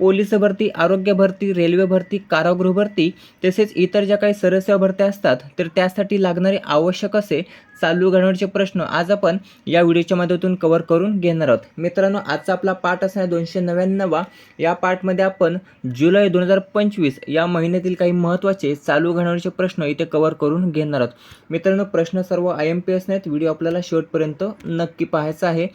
Police भरती आरोग्य भरती रेल्वे भरती कारागृह भरती तसेच इतर ज्या काही सरसेवा भरत्या असतात तर त्यासाठी लागणारे आवश्यक असे चालू घडवण्याचे प्रश्न आज आपण या व्हिडिओच्या माध्यमातून कव्हर करून घेणार आहोत. मित्रांनो आजचा आपला पाठ असणार दोनशे नव्याण्णवा. या पाठमध्ये आपण जुलै दोन हजार पंचवीस या महिन्यातील काही महत्त्वाचे चालू घडवण्याचे प्रश्न इथे कव्हर करून घेणार आहोत. मित्रांनो प्रश्न सर्व आय एम पी एस नाहीत व्हिडिओ आपल्याला शेवटपर्यंत नक्की पाहायचा आहे.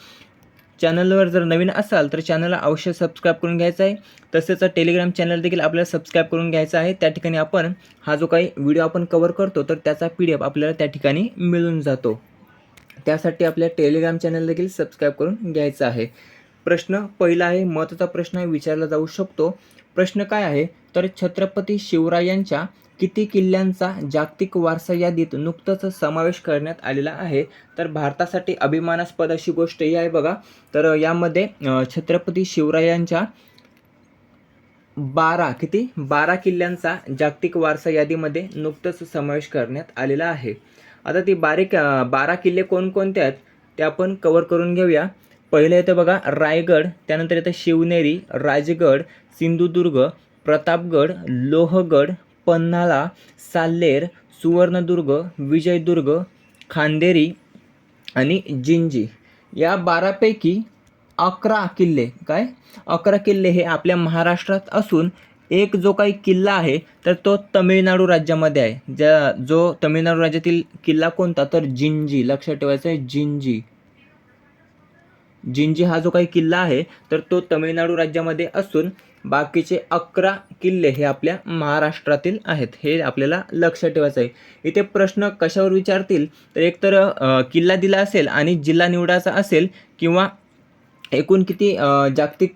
चॅनलवर जर नवीन असाल तर चॅनलला अवश्य सबस्क्राईब करून घ्यायचं आहे. तसेच टेलिग्राम चॅनल देखील आपल्याला सबस्क्राईब करून घ्यायचा आहे. त्या ठिकाणी आपण हा जो काही व्हिडिओ आपण कवर करतो तर त्याचा पी डी एफ आपल्याला त्या ठिकाणी मिळून जातो. त्यासाठी आपल्या टेलिग्राम चॅनल देखील सबस्क्राईब करून घ्यायचा आहे. प्रश्न पहिला आहे महत्त्वाचा प्रश्न विचारला जाऊ शकतो. प्रश्न काय आहे? तर छत्रपती शिवरायांच्या किती किल्ल्यांचा जागतिक वारसा यादीत नुकतंच समावेश करण्यात आलेला आहे. तर भारतासाठी अभिमानास्पद अशी गोष्ट ही आहे बघा. तर यामध्ये छत्रपती शिवरायांच्या बारा किती? बारा किल्ल्यांचा जागतिक वारसा यादीमध्ये नुकतंच समावेश करण्यात आलेला आहे. आता ती बारीक बारा किल्ले कोणकोणते आहेत? ते आपण कवर करून घेऊया. पहिलं येतं बघा रायगड त्यानंतर येतं शिवनेरी राजगड सिंधुदुर्ग प्रतापगड लोहगड पन्हाळा साल्लेर सुवर्णदुर्ग विजयदुर्ग खांदेरी आणि जिंजी. या बारापैकी अकरा किल्ले. काय? अकरा किल्ले हे आपल्या महाराष्ट्रात असून एक जो काही किल्ला आहे तर तो तमिळनाडू राज्यामध्ये आहे. ज्या जो तमिळनाडू राज्यातील किल्ला कोणता? तर जिंजी. लक्षात ठेवायचं आहे जिंजी. जिंजी हा जो काही किल्ला आहे तर तो तमिळनाडू राज्यामध्ये असून बाकीचे अकरा किल्ले हे आपल्या महाराष्ट्रातील आहेत. हे आपल्याला लक्षात ठेवायचं आहे. इथे प्रश्न कशावर विचारतील? तर एकतर किल्ला दिला असेल आणि जिल्हा निवडायचा असेल किंवा एकूण किती जागतिक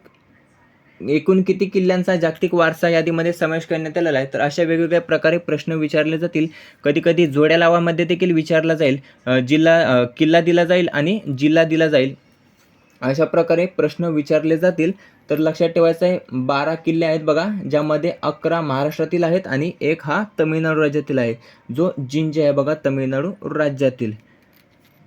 एकूण किती किल्ल्यांचा जागतिक वारसा यादीमध्ये समावेश करण्यात आलेला आहे तर अशा वेगवेगळ्या प्रकारे प्रश्न विचारले जातील. कधीकधी जोड्या लावामध्ये देखील विचारला जाईल. जिल्हा किल्ला दिला जाईल आणि जिल्हा दिला जाईल. अशा प्रकारे प्रश्न विचारले जातील. तर लक्षात ठेवायचं आहे बारा किल्ले आहेत बघा ज्यामध्ये अकरा महाराष्ट्रातील आहेत आणि एक हा तमिळनाडू राज्यातील आहे. जो जिंजे आहे बघा तमिळनाडू राज्यातील.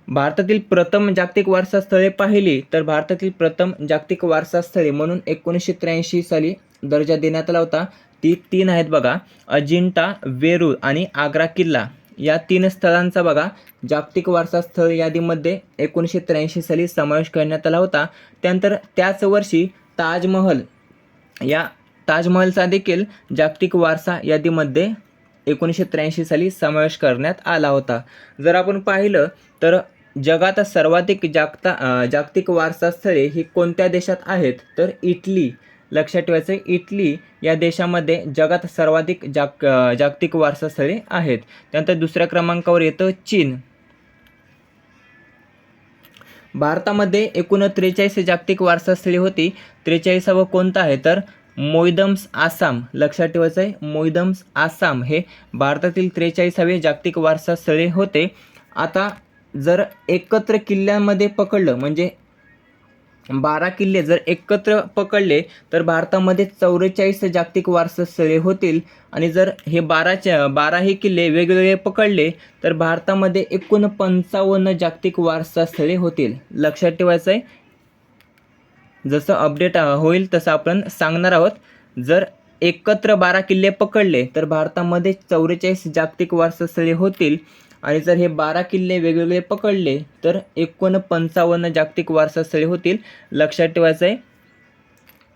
भारतातील प्रथम जागतिक वारसा स्थळे पाहिली तर भारतातील प्रथम जागतिक वारसा स्थळे म्हणून एकोणीसशे त्र्याऐंशी साली दर्जा देण्यात आला होता. ती तीन आहेत बघा अजिंठा वेरूळ आणि आग्रा किल्ला. या तीन स्थळांचा बघा. जागतिक वारसा स्थळ यादीमध्ये एकोणीसशे त्र्याऐंशी साली समावेश करण्यात आला होता. त्यानंतर त्याच वर्षी ताजमहल या ताजमहलचा देखील जागतिक वारसा यादीमध्ये एकोणीसशे त्र्याऐंशी साली समावेश करण्यात आला होता. जर आपण पाहिलं तर जगात सर्वाधिक जागता जागतिक वारसा स्थळे ही कोणत्या देशात आहेत? तर इटली लक्षात ठेवायचं. आहे इटली या देशामध्ये जगात सर्वाधिक जाग जागतिक वारसास्थळे आहेत. त्यानंतर दुसऱ्या क्रमांकावर येतं चीन. भारतामध्ये एकूण त्रेचाळीस जागतिक वारसास्थळी होती. त्रेचाळीसावं कोणतं आहे? तर मोईदम्स आसाम. लक्षात ठेवायचं आहे मोईदम्स आसाम हे भारतातील त्रेचाळीसावे जागतिक वारसास्थळे होते. आता जर एकत्र किल्ल्यांमध्ये पकडलं म्हणजे बारा किल्ले जर एकत्र पकडले तर भारतामध्ये चौवेचाळीस जागतिक वारसा स्थळे होतील. आणि जर हे बाराच्या बाराही किल्ले वेगवेगळे पकडले तर भारतामध्ये एकूण पंचावन्न जागतिक वारसा स्थळे होतील. लक्षात ठेवायचं आहे जसं अपडेट होईल तसं आपण सांगणार आहोत. जर एकत्र बारा किल्ले पकडले तर भारतामध्ये चौवेचाळीस जागतिक वारसा स्थळे होतील. आणि जर हे बारा किल्ले वेगवेगळे पकडले तर एकूण पंचावन्न जागतिक वारसास्थळे होतील. लक्षात ठेवायचं आहे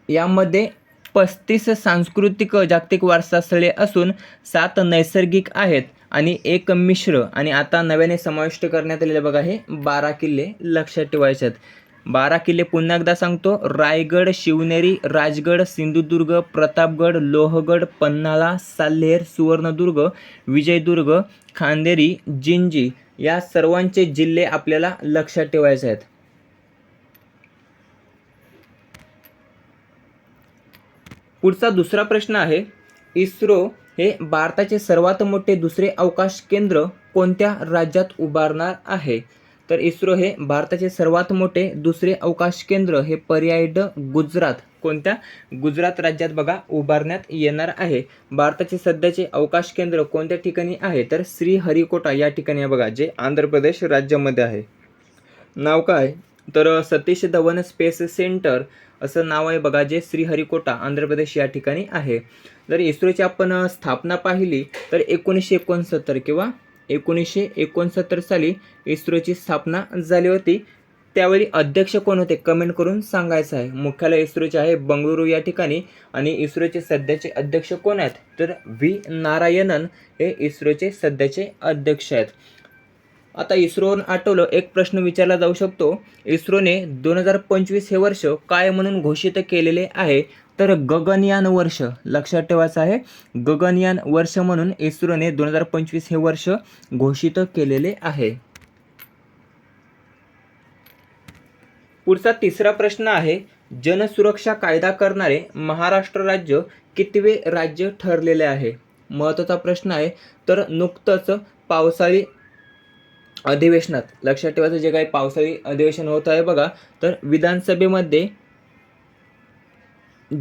यामध्ये पस्तीस सांस्कृतिक जागतिक वारसास्थळे असून सात नैसर्गिक आहेत आणि एक मिश्र. आणि आता नव्याने समाविष्ट करण्यात आलेले बघा हे बारा किल्ले लक्षात ठेवायचे आहेत बारा किल्ले पुन्हा एकदा सांगतो. रायगड शिवनेरी राजगड सिंधुदुर्ग प्रतापगड लोहगड पन्हाळा साल्हेर सुवर्णदुर्ग विजयदुर्ग खांदेरी जिंजी या सर्वांचे जिल्हे आपल्याला लक्षात ठेवायचे आहेत. पुढचा दुसरा प्रश्न आहे इस्रो हे भारताचे सर्वात मोठे दुसरे अवकाश केंद्र कोणत्या राज्यात उभारणार आहे? तर इस्रो हे भारताचे सर्वात मोठे दुसरे अवकाश केंद्र हे पर्यायड ड गुजरात. कोणत्या? गुजरात राज्यात बघा उभारण्यात येणार आहे. भारताचे सध्याचे अवकाश केंद्र कोणत्या ठिकाणी आहे? तर श्रीहरिकोटा या ठिकाणी आहे बघा जे आंध्र प्रदेश राज्यामध्ये आहे. नाव काय? तर सतीश धवन स्पेस सेंटर असं नाव आहे बघा जे श्रीहरिकोटा आंध्र प्रदेश या ठिकाणी आहे. जर इस्रोची आपण स्थापना पाहिली तर एकोणीसशे एकोणसत्तर किंवा एकोणीसशे एकोणसत्तर साली इस्रोची स्थापना झाली होती. त्यावेळी अध्यक्ष कोण होते कमेंट करून सांगायचं आहे. मुख्यालय इस्रोचे आहे बंगळुरू या ठिकाणी आणि इस्रोचे सध्याचे अध्यक्ष कोण आहेत? तर व्ही. नारायणन हे इस्रोचे सध्याचे अध्यक्ष आहेत. आता इस्रोवरून आठवलं एक प्रश्न विचारला जाऊ शकतो. इस्रोने दोन हजार पंचवीस हे वर्ष काय म्हणून घोषित केलेले आहे? तर गगनयान वर्ष लक्षात ठेवायचं आहे गगनयान वर्ष म्हणून इस्रोने दोन हजार पंचवीस हे वर्ष घोषित केलेले आहे. पुढचा तिसरा प्रश्न आहे जनसुरक्षा कायदा करणारे महाराष्ट्र राज्य कितवे राज्य ठरलेले आहे? महत्त्वाचा प्रश्न आहे तर नुकतंच पावसाळी अधिवेशनात लक्षात ठेवायचं जे काही पावसाळी अधिवेशन होत आहे बघा तर विधानसभेमध्ये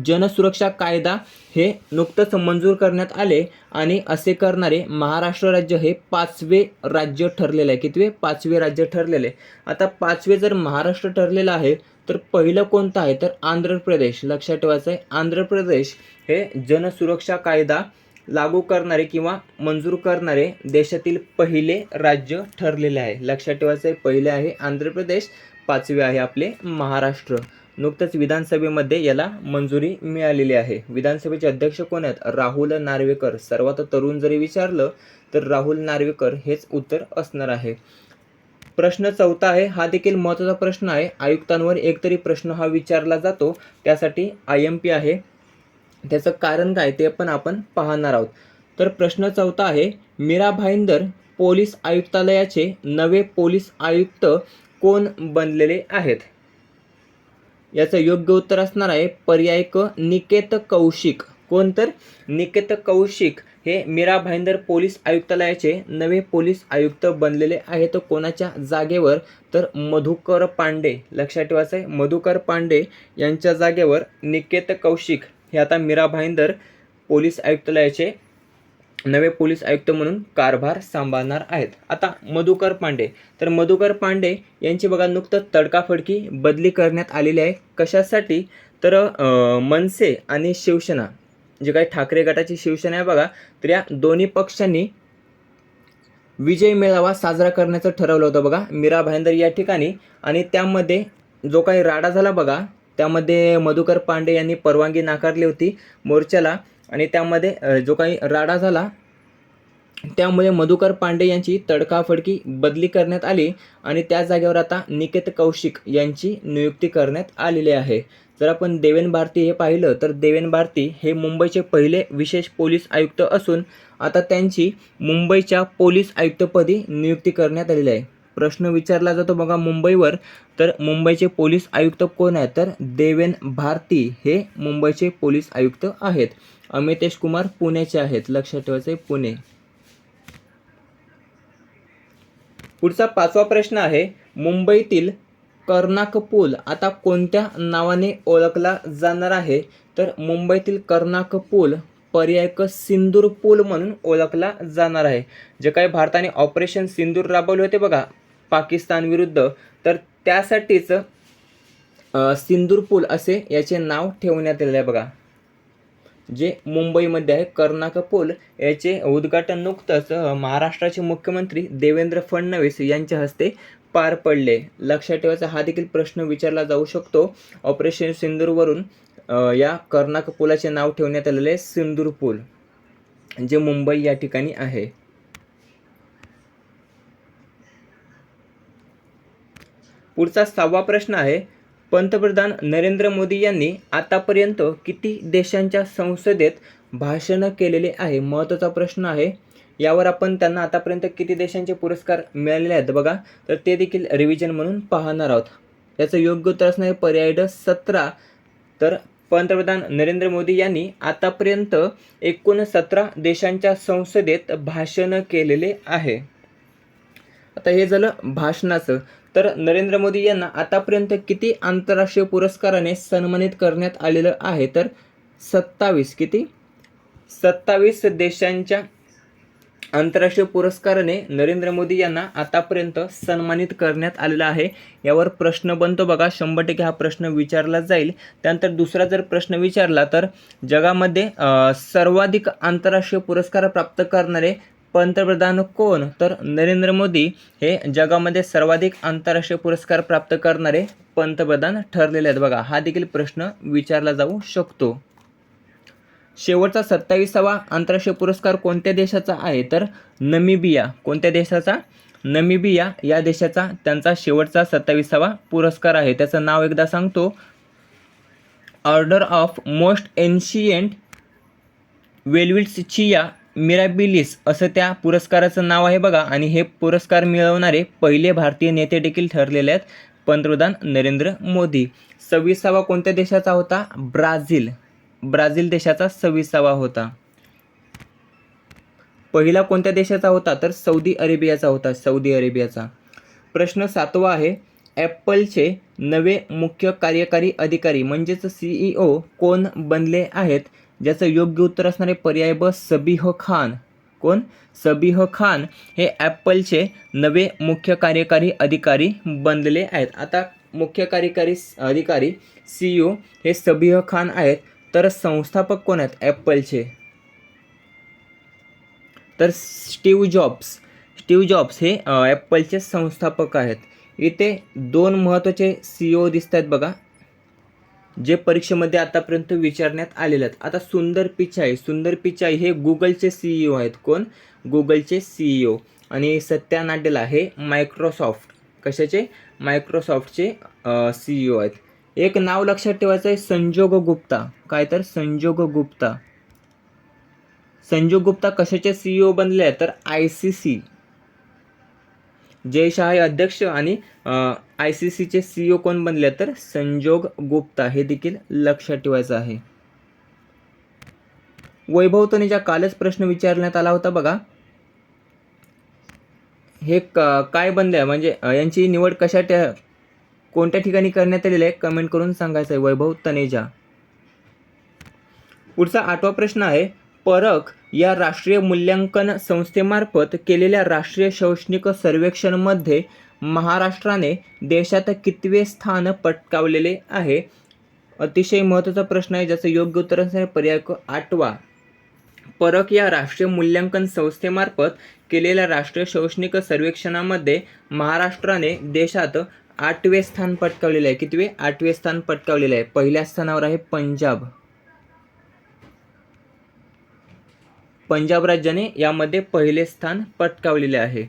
जनसुरक्षा कायदा हे नुकतंच मंजूर करण्यात आले आणि असे करणारे महाराष्ट्र राज्य हे पाचवे राज्य ठरलेलं आहे. कितवे? पाचवे राज्य ठरलेले आता पाचवे जर महाराष्ट्र ठरलेलं आहे तर पहिलं कोणतं आहे? तर आंध्र प्रदेश. लक्षात ठेवायचं आहे आंध्र प्रदेश हे जनसुरक्षा कायदा लागू करणारे किंवा मंजूर करणारे देशातील पहिले राज्य ठरलेले आहे. लक्षात ठेवायचं आहे पहिले आहे आंध्र प्रदेश पाचवे आहे आपले महाराष्ट्र. नुकतंच विधानसभेमध्ये याला मंजुरी मिळालेली आहे. विधानसभेचे अध्यक्ष कोण आहेत? राहुल नार्वेकर. सर्वात तरुण जरी विचारलं तर राहुल नार्वेकर हेच उत्तर असणार आहे. प्रश्न चौथा आहे. हा देखील महत्त्वाचा प्रश्न आहे. आयुक्तांवर एकतरी प्रश्न हा विचारला जातो. त्यासाठी आय एम पी आहे. त्याचं कारण काय ते पण आपण पाहणार आहोत. तर प्रश्न चौथा आहे. मीरा भाईंदर पोलीस आयुक्तालयाचे नवे पोलीस आयुक्त कोण बनलेले आहेत? याचं योग्य उत्तर असणार आहे पर्याय क निकेत कौशिक. कोण तर? निकेत कौशिक हे मीरा भाईंदर पोलीस आयुक्तालयाचे नवे पोलीस आयुक्त बनलेले आहेत. कोणाच्या जागेवर? तर मधुकर पांडे. लक्षात ठेवायचं आहे मधुकर पांडे यांच्या जागेवर निकेत कौशिक हे आता मीरा भाईंदर पोलीस आयुक्तालयाचे नवे पोलीस आयुक्त म्हणून कारभार सांभाळणार आहेत. आता मधुकर पांडे. तर मधुकर पांडे यांची बघा नुकतं तडकाफडकी बदली करण्यात आलेली आहे. कशासाठी? तर मनसे आणि शिवसेना जे काही ठाकरे गटाची शिवसेना आहे बघा तर या दोन्ही पक्षांनी विजय मेळावा साजरा करण्याचं ठरवलं होतं बघा मीरा भाईंदर या ठिकाणी. आणि त्यामध्ये जो काही राडा झाला बघा त्यामध्ये मधुकर पांडे यांनी परवानगी नाकारली होती मोर्चाला. आणि त्यामध्ये जो काही राडा झाला त्यामुळे मधुकर पांडे यांची तडकाफडकी बदली करण्यात आली आणि त्या जागेवर आता निकेत कौशिक यांची नियुक्ती करण्यात आलेली आहे. जर आपण देवेन भारती हे पाहिलं तर देवेन भारती हे मुंबईचे पहिले विशेष पोलीस आयुक्त असून आता त्यांची मुंबईच्या पोलीस आयुक्तपदी नियुक्ती करण्यात आलेली आहे. प्रश्न विचारला जातो बघा मुंबईवर तर मुंबईचे पोलीस आयुक्त कोण आहेत? तर देवेन भारती हे मुंबईचे पोलीस आयुक्त आहेत. अमितेश कुमार पुण्याचे आहेत. लक्षात ठेवायचे पुणे. पुढचा पाचवा प्रश्न आहे मुंबईतील कर्नाक पूल आता कोणत्या नावाने ओळखला जाणार आहे? तर मुंबईतील कर्नाक पूल पर्याय क सिंदूर पूल म्हणून ओळखला जाणार आहे जे काही भारताने ऑपरेशन सिंदूर राबवले होते बघा पाकिस्तान विरुद्ध. तर त्यासाठीच सिंदूर पूल असे याचे नाव ठेवण्यात आले आहे बघा. जे मुंबईमध्ये आहे कर्नाक पूल याचे उद्घाटन नुकतंच महाराष्ट्राचे मुख्यमंत्री देवेंद्र फडणवीस यांच्या हस्ते पार पडले. लक्षात ठेवायचा हा देखील प्रश्न विचारला जाऊ शकतो. ऑपरेशन सिंदूरवरून या कर्नाक पुलाचे नाव ठेवण्यात आलेले आहे सिंदूर पूल जे मुंबई या ठिकाणी आहे. पुढचा सहावा प्रश्न आहे पंतप्रधान नरेंद्र मोदी यांनी आतापर्यंत किती देशांच्या संसदेत भाषण केलेले आहे? महत्त्वाचा प्रश्न आहे. यावर आपण त्यांना आतापर्यंत किती देशांचे पुरस्कार मिळालेले आहेत बघा. तर ते देखील रिव्हिजन म्हणून पाहणार आहोत. याचं योग्य उत्तर असणार आहे पर्याय ड सतरा. तर पंतप्रधान नरेंद्र मोदी यांनी आतापर्यंत एकूण सतरा देशांच्या संसदेत भाषणं केलेले आहे. आता हे झालं भाषणाचं. तर नरेंद्र मोदी यांना आतापर्यंत किती आंतरराष्ट्रीय पुरस्काराने सन्मानित करण्यात आलेलं आहे? तर सत्तावीस. किती? सत्तावीस देशांच्या आंतरराष्ट्रीय पुरस्काराने नरेंद्र मोदी यांना आतापर्यंत सन्मानित करण्यात आलेलं आहे. यावर प्रश्न बनतो बघा. शंभर टक्के हा प्रश्न विचारला जाईल. त्यानंतर दुसरा जर प्रश्न विचारला तर जगामध्ये सर्वाधिक आंतरराष्ट्रीय पुरस्कार प्राप्त करणारे पंतप्रधान कोण? तर नरेंद्र मोदी हे जगामध्ये सर्वाधिक आंतरराष्ट्रीय पुरस्कार प्राप्त करणारे पंतप्रधान ठरलेले आहेत बघा. हा देखील प्रश्न विचारला जाऊ शकतो. शेवटचा सत्तावीसावा आंतरराष्ट्रीय पुरस्कार कोणत्या देशाचा आहे? तर नमिबिया. कोणत्या देशाचा? नमिबिया. या देशाचा त्यांचा शेवटचा सत्तावीसावा पुरस्कार आहे. त्याचं नाव एकदा सांगतो. Order of most ancient Welwitschia mirabilis असं त्या पुरस्काराचं नाव आहे बघा. आणि हे पुरस्कार मिळवणारे पहिले भारतीय नेते देखील ठरलेले आहेत पंतप्रधान नरेंद्र मोदी. सव्वीसावा कोणत्या देशाचा होता? ब्राझील. ब्राझील देशाचा सव्वीसावा होता. पहिला कोणत्या देशाचा होता? तर सौदी अरेबियाचा होता. सौदी अरेबियाचा. प्रश्न सातवा आहे. ॲपलचे नवे मुख्य कार्यकारी अधिकारी म्हणजेच सीईओ कोण बनले आहेत? ज्याचं योग्य उत्तर असणारे पर्याय ब सबीह खान. कोण? सबीह खान हे ॲपलचे नवे मुख्य कार्यकारी अधिकारी बनलेले आहेत. आता मुख्य कार्यकारी अधिकारी सी ओ हे सबीह खान आहेत. तर संस्थापक कोण आहेत? ॲपलचे. तर स्टीव जॉब्स. स्टीव जॉब्स हे ॲपलचे संस्थापक आहेत. इथे दोन महत्त्वाचे सी ओ दिसत आहेत बघा. जे परीक्षेमध्ये आतापर्यंत विचारण्यात आलेले आहेत आता सुंदर पिचाई सुंदर पिचाई हे गुगलचे सीईओ आहेत. कोण? गुगलचे सीईओ आणि सत्या नाडेला हे मायक्रोसॉफ्ट कशाचे? मायक्रोसॉफ्टचे सीईओ आहेत. एक नाव लक्षात ठेवायचं आहे संजोग गुप्ता. काय तर? संजोग गुप्ता. संजोग गुप्ता कशाचे सीईओ बनले तर आय सी सी जय हे अध्यक्ष आणि आय सी सीचे सीईओ कोण बनले तर संजोग गुप्ता हे देखील लक्षात ठेवायचं आहे. वैभव तनेजा कालच प्रश्न विचारण्यात आला होता बघा. हे क काय बनले आहे म्हणजे यांची निवड कशा त्या कोणत्या ठिकाणी करण्यात आलेली आहे? कमेंट करून सांगायचं आहे वैभव तनेजा पुढचा आठवा प्रश्न आहे परख या राष्ट्रीय मूल्यांकन संस्थेमार्फत केलेल्या राष्ट्रीय शैक्षणिक सर्वेक्षणमध्ये महाराष्ट्राने देशात कितवे स्थान पटकावलेले आहे? अतिशय महत्त्वाचा प्रश्न आहे ज्याचं योग्य उत्तर असणारे पर्याय आठवा. परक या राष्ट्रीय मूल्यांकन संस्थेमार्फत केलेल्या राष्ट्रीय शैक्षणिक सर्वेक्षणामध्ये महाराष्ट्राने देशात आठवे स्थान पटकावलेले आहे. कितवे? आठवे स्थान पटकावलेले आहे. पहिल्या स्थानावर आहे पंजाब. पंजाब राज्याने यामध्ये पहिले स्थान पटकावलेले आहे.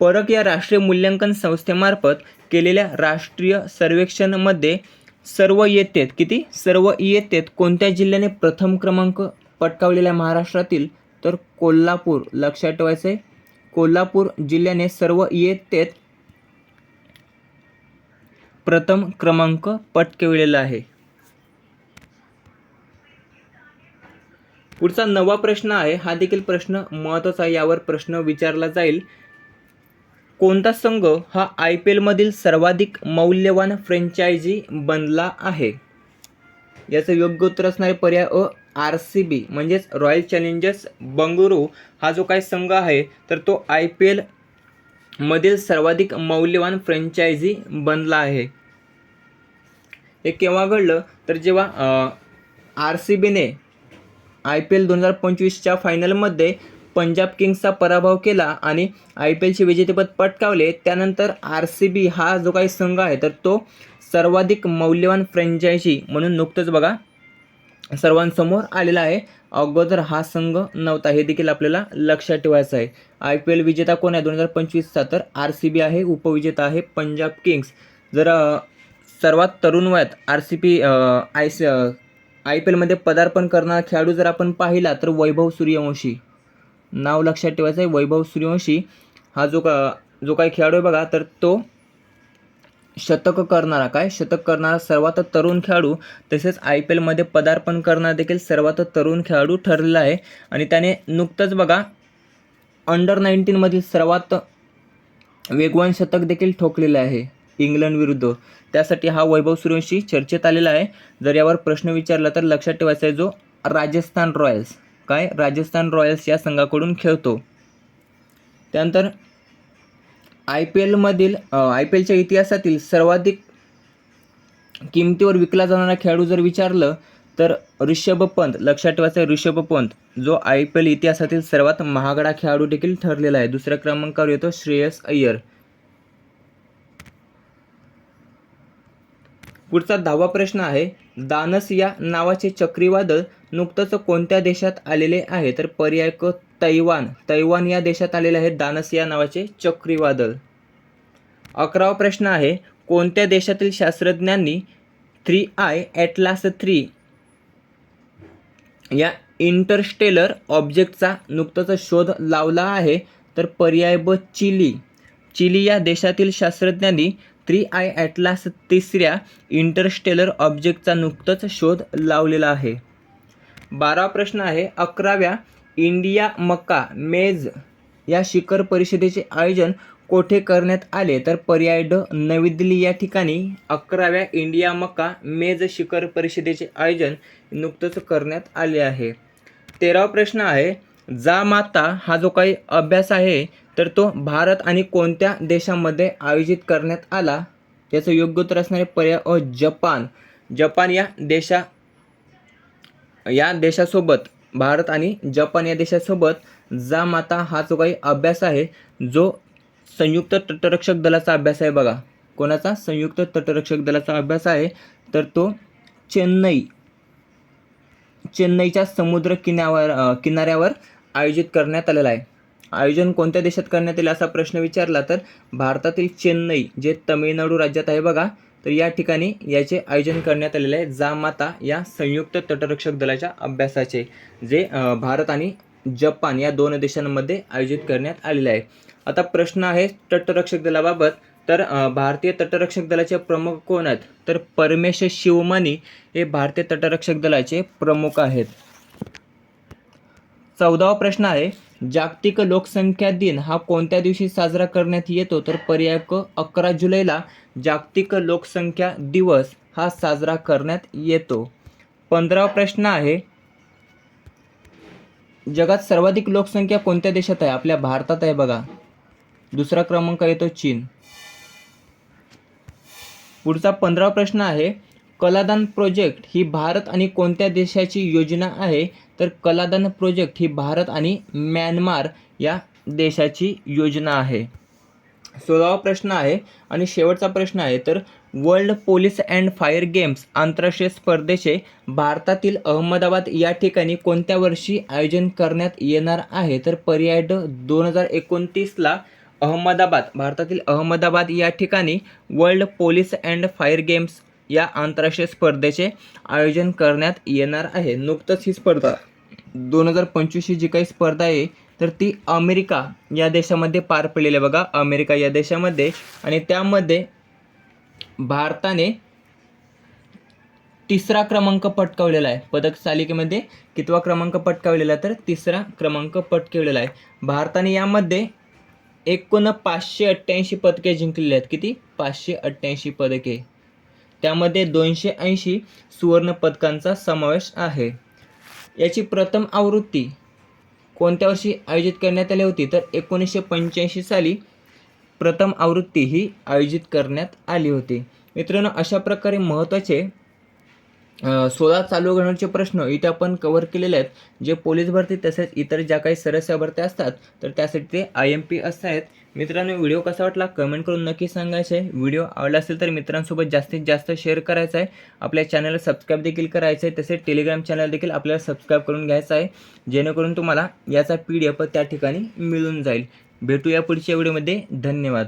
परक या राष्ट्रीय मूल्यांकन संस्थेमार्फत केलेल्या राष्ट्रीय सर्वेक्षणमध्ये सर्व इयत्तेत किती? सर्व इयत्तेत कोणत्या जिल्ह्याने प्रथम क्रमांक पटकावलेला महाराष्ट्रातील? तर कोल्हापूर लक्षात ठेवायचं आहे कोल्हापूर जिल्ह्याने सर्व इयत्तेत प्रथम क्रमांक पटकावलेला आहे. पुढचा नवा प्रश्न आहे हा देखील प्रश्न महत्त्वाचा आहे यावर प्रश्न विचारला जाईल. कोणता संघ हा आय पी एलमधील सर्वाधिक मौल्यवान फ्रँचायझी बनला आहे? याचं योग्य उत्तर असणारे पर्याय अ आर सी बी म्हणजेच रॉयल चॅलेंजर्स बंगळुरू हा जो काही संघ आहे तर तो आय पी एलमधील सर्वाधिक मौल्यवान फ्रँचायझी बनला आहे. हे केव्हा घडलं? तर जेव्हा आर सी बीने आय पी एल दोन हजार पंचवीसच्या फायनलमध्ये पंजाब किंग्सचा पराभव केला आणि आय पी एलचे विजेतेपद पटकावले. त्यानंतर आर सी बी हा जो काही संघ आहे तर तो सर्वाधिक मौल्यवान फ्रँचायझी म्हणून नुकतंच बघा सर्वांसमोर आलेला आहे. अगोदर हा संघ नव्हता हे देखील आपल्याला लक्षात ठेवायचं आहे. आय पी एल विजेता कोण आहे दोन हजार पंचवीसचा? तर आर सी बी आहे उपविजेता आहे पंजाब किंग्स. जर सर्वात तरुण वयात R C P I C I P एलमध्ये पदार्पण करणारा खेळाडू जर आपण पाहिला तर वैभव सूर्यवंशी. नाव लक्षात ठेवायचं आहे वैभव सूर्यवंशी. हा जो का जो काही खेळाडू आहे बघा तर तो शतक करणारा काय? शतक करणारा सर्वात तरुण खेळाडू. तसेच आय पी एलमध्ये पदार्पण करणारा देखील सर्वात तरुण खेळाडू ठरलेला आहे. आणि त्याने नुकतंच बघा अंडर नाईन्टीनमधील सर्वात वेगवान शतक देखील ठोकलेलं आहे. इंग्लंड विरुद्ध. त्यासाठी हा वैभव सूर्यवंशी चर्चेत आलेला आहे. जर यावर प्रश्न विचारला तर लक्षात ठेवायचा आहे जो राजस्थान रॉयल्स काय? राजस्थान रॉयल्स या संघाकडून खेळतो. त्यानंतर आय पी एलमधील आय पी एलच्या इतिहासातील सर्वाधिक किमतीवर विकला जाणारा खेळाडू जर विचारलं तर ऋषभ पंत लक्षात ठेवायचं आहे ऋषभ पंत जो आय पी एल इतिहासातील सर्वात महागडा खेळाडू देखील ठरलेला आहे. दुसऱ्या क्रमांकावर येतो श्रेयस अय्यर. पुढचा दहावा प्रश्न आहे दानस या नावाचे चक्रीवादळ नुकतंच कोणत्या देशात आलेले आहे? तर पर्याय क तैवान. तैवान या देशात आलेले आहे दानस या नावाचे चक्रीवादळ. अकरावा प्रश्न आहे कोणत्या देशातील शास्त्रज्ञांनी थ्री आय ॲटलास थ्री या इंटरस्टेलर ऑब्जेक्टचा नुकताच शोध लावला आहे? तर पर्याय ब चिली. चिली या देशातील शास्त्रज्ञांनी थ्री आय ॲटलास तिसऱ्या इंटरस्टेलर ऑब्जेक्टचा नुकतंच शोध लावलेला आहे. बारावा प्रश्न आहे अकराव्या इंडिया मक्का मेज या शिखर परिषदेचे आयोजन कोठे करण्यात आले? तर पर्याय ड नवी दिल्ली या ठिकाणी अकराव्या इंडिया मक्का मेज शिखर परिषदेचे आयोजन नुकतंच करण्यात आले आहे. तेरावा प्रश्न आहे जा माता हा जो काही अभ्यास आहे तर तो भारत आणि कोणत्या देशामध्ये आयोजित करण्यात आला? याचं योग्य उत्तर असणारे पर्याय अ जपान. जपान या देशा या देशासोबत भारत आणि जपान या देशासोबत जा माता हा जो काही अभ्यास आहे जो संयुक्त तटरक्षक दलाचा अभ्यास आहे बघा. कोणाचा? संयुक्त तटरक्षक दलाचा अभ्यास आहे. तर तो चेन्नई चेन्नईच्या समुद्र किनाऱ्यावर किनाऱ्यावर आयोजित करण्यात आलेला आहे. आयोजन कोणत्या देशात करण्यात येईल असा प्रश्न विचारला तर भारतातील चेन्नई जे तमिळनाडू राज्यात आहे बघा तर या ठिकाणी याचे आयोजन करण्यात आलेले आहे. जा माता या संयुक्त तटरक्षक दलाच्या अभ्यासाचे जे भारत आणि जपान या दोन देशांमध्ये आयोजित करण्यात आलेले आहे. आता प्रश्न आहे तटरक्षक दलाबाबत. तर भारतीय तटरक्षक दलाचे प्रमुख कोण आहेत? तर परमेश शिवमानी हे भारतीय तटरक्षक दलाचे प्रमुख आहेत. चौदावा प्रश्न आहे जागतिक लोकसंख्या दिन हा कोणत्या दिवशी साजरा करण्यात येतो? तर पर्याय क अकरा जुलैला जागतिक लोकसंख्या दिवस हा साजरा करण्यात येतो. पंधरावा प्रश्न आहे जगात सर्वाधिक लोकसंख्या कोणत्या देशात आहे? आपल्या भारतात आहे बघा. दुसरा क्रमांक येतो चीन. पुढचा पंधरावा प्रश्न आहे कलादान प्रोजेक्ट ही भारत आणि कोणत्या देशाची योजना आहे? तर कलादान प्रोजेक्ट ही भारत आणि म्यानमार या देशाची योजना आहे. सोळावा प्रश्न आहे आणि शेवटचा प्रश्न आहे. तर World Police and Fire Games आंतरराष्ट्रीय स्पर्धेचे भारतातील अहमदाबाद या ठिकाणी कोणत्या वर्षी आयोजन करण्यात येणार आहे? तर पर्याय ड दोन हजार एकोणतीसला अहमदाबाद भारतातील अहमदाबाद या ठिकाणी World Police and Fire Games या आंतरराष्ट्रीय स्पर्धेचे आयोजन करण्यात येणार आहे. नुकतंच ही स्पर्धा दोन हजार पंचवीसची जी काही स्पर्धा आहे तर ती अमेरिका या देशामध्ये पार पडलेली आहे. बघा अमेरिका या देशामध्ये आणि त्यामध्ये भारताने तिसरा क्रमांक पटकावलेला आहे. पदक तालिकेमध्ये कितवा क्रमांक पटकावलेला आहे? तर तिसरा क्रमांक पटकावलेला आहे. भारताने यामध्ये एकूण पाचशे अठ्ठ्याऐंशी पदके जिंकलेली आहेत. किती? पाचशे अठ्ठ्याऐंशी पदके. त्यामध्ये दोनशे ऐंशी सुवर्णपदकांचा समावेश आहे. याची प्रथम आवृत्ती कोणत्या वर्षी आयोजित करण्यात आली होती? तर एकोणीसशे पंच्याऐंशी साली प्रथम आवृत्ती ही आयोजित करण्यात आली होती. मित्रांनो अशा प्रकारे महत्त्वाचे सोळा चालू घडण्याचे प्रश्न इथे आपण कव्हर केलेले आहेत. जे पोलीस भरती तसेच इतर ज्या काही सरस्या भरत्या असतात तर त्यासाठी ते आय एम पी असं आहेत मित्रांनो व्हिडिओ कसा वाटला कमेंट करून नक्की सांगायचं. आहे व्हिडिओ आवडला असेल तर मित्रांसोबत जास्तीत जास्त शेअर करायचा आहे. आपल्या चॅनलला सबस्क्राईब देखील करायचं आहे. तसेच टेलिग्राम चॅनल देखील आपल्याला सबस्क्राईब करून घ्यायचं आहे. जेणेकरून तुम्हाला याचा पी डी एफ त्या ठिकाणी मिळून जाईल. भेटूया पुढच्या व्हिडिओमध्ये. धन्यवाद.